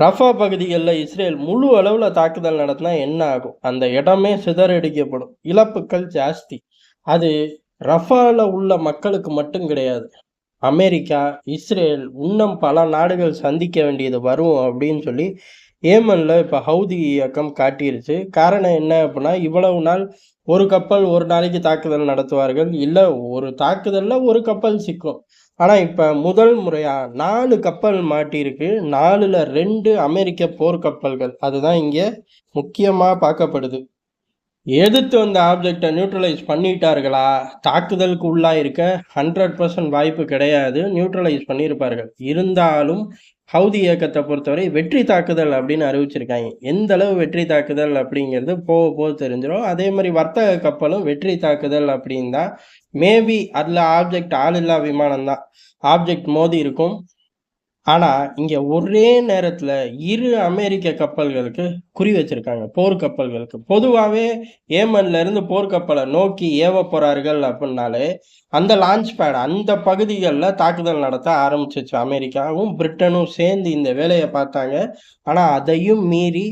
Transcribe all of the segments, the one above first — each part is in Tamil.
ரஃபா பகுதிகளில் இஸ்ரேல் முழு அளவில் தாக்குதல் நடத்தினா என்ன ஆகும்? அந்த இடமே சிதறடிக்கப்படும். இழப்புகள் ஜாஸ்தி. அது ரஃபாவில் உள்ள மக்களுக்கு மட்டும் கிடையாது. அமெரிக்கா இஸ்ரேல் இன்னும் பல நாடுகள் சந்திக்க வேண்டியது வரும் அப்படின்னு சொல்லி ஏமனில் இப்போ ஹவுதி இயக்கம் காட்டிருச்சு. காரணம் என்ன அப்படின்னா இவ்வளவு நாள் ஒரு கப்பல் ஒரு நாளைக்கு தாக்குதல் நடத்துவார்கள். இல்லை ஒரு தாக்குதலில் ஒரு கப்பல் சிக்கும். ஆனால் இப்போ முதல் முறையாக நாலு கப்பல் மாட்டியிருக்கு. நாலில் ரெண்டு அமெரிக்க போர்க்கப்பல்கள். அதுதான் இங்கே முக்கியமாக பார்க்கப்படுது. எதிர்த்து வந்த ஆப்ஜெக்டை நியூட்ரலைஸ் பண்ணிட்டார்களா? தாக்குதலுக்கு உள்ளாயிருக்க ஹண்ட்ரட் பர்சன்ட் வாய்ப்பு கிடையாது. நியூட்ரலைஸ் பண்ணியிருப்பார்கள். இருந்தாலும் ஹவுதி இயக்கத்தை பொறுத்தவரை வெற்றி தாக்குதல் அப்படின்னு அறிவிச்சிருக்காங்க. எந்த அளவு வெற்றி தாக்குதல் அப்படிங்கிறது போக போக தெரிஞ்சிடும். அதே மாதிரி வர்த்தக கப்பலும் வெற்றி தாக்குதல் அப்படின்னு தான். மேபி அதில் ஆப்ஜெக்ட் ஆளில்லா விமானம் தான். ஆப்ஜெக்ட் மோதி இருக்கும். ஆனால் இங்கே ஒரே நேரத்தில் இரு அமெரிக்க கப்பல்களுக்கு குறி வச்சிருக்காங்க போர்க்கப்பல்களுக்கு பொதுவாகவே ஏமன்ல இருந்து போர்க்கப்பலை நோக்கி ஏவ போகிறார்கள் அப்படின்னாலே அந்த லான்ச் பேட் அந்த பகுதிகளில் தாக்குதல் நடத்த ஆரம்பிச்சிச்சு அமெரிக்காவும் பிரிட்டனும் சேர்ந்து இந்த வேலையை பார்த்தாங்க. ஆனால் அதையும் மீறி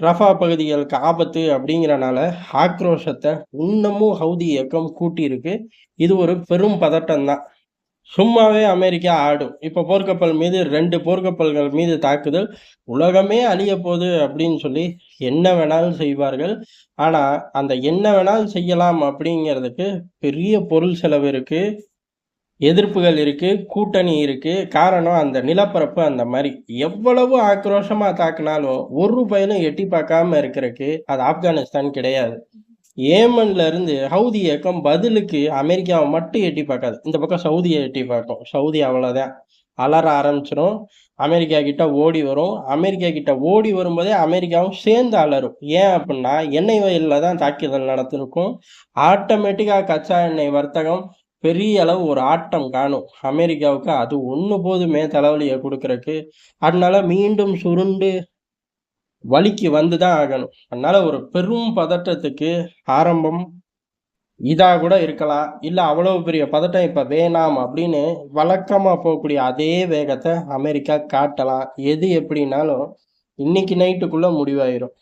ரஃபா பகுதிகளுக்கு ஆபத்து அப்படிங்கிறனால ஆக்ரோஷத்தை இன்னமும் ஹவுதி இயக்கம் கூட்டியிருக்கு. இது ஒரு பெரும் பதட்டம் தான் சும்மாவே அமெரிக்கா ஆடும். இப்போ போர்க்கப்பல் மீது ரெண்டு போர்க்கப்பல்கள் மீது தாக்குதல். உலகமே அழிய போகுது அப்படின்னு சொல்லி என்ன வேணாலும் செய்வார்கள். ஆனால் அந்த என்ன வேணாலும் செய்யலாம் அப்படிங்கிறதுக்கு பெரிய பொருள் செலவு இருக்குது எதிர்ப்புகள் இருக்குது கூட்டணி இருக்குது காரணம் அந்த நிலப்பரப்பு அந்த மாதிரி. எவ்வளவு ஆக்ரோஷமாக தாக்குனாலும் ஒரு பயனும் எட்டி பார்க்காம இருக்கிறதுக்கு அது ஆப்கானிஸ்தான் கிடையாது. ஏமன்ல இருந்து சவுதி இயக்கம் பதிலுக்கு அமெரிக்காவை மட்டும் எட்டி பார்க்காது. இந்த பக்கம் சவுதியை எட்டி பார்க்கும். சவுதி அவ்வளோதான் அலற ஆரம்பிச்சிடும் அமெரிக்கா கிட்ட ஓடி வரும். அமெரிக்கா கிட்ட ஓடி வரும்போதே அமெரிக்காவும் சேர்ந்து அலரும் ஏன் அப்படின்னா எண்ணெய் வயலில் தான் தாக்குதல் நடத்திருக்கும் ஆட்டோமேட்டிக்காக கச்சா எண்ணெய் வர்த்தகம் பெரிய அளவு ஒரு ஆட்டம் காணும். அமெரிக்காவுக்கு அது ஒன்று போதுமே தலைவலியை கொடுக்கறக்கு அதனால மீண்டும் சுருண்டு வழிக்கு வந்து தான் ஆகணும். அதனால ஒரு பெரும் பதட்டத்துக்கு ஆரம்பம் இதாக கூட இருக்கலாம். இல்லை அவ்வளவு பெரிய பதட்டம் இப்போ வேணாம் அப்படின்னு வழக்கமாக போகக்கூடிய அதே வேகத்தை அமெரிக்கா காட்டலாம். எது எப்படின்னாலும் இன்னைக்கு நைட்டுக்குள்ளே முடிவாயிரும்.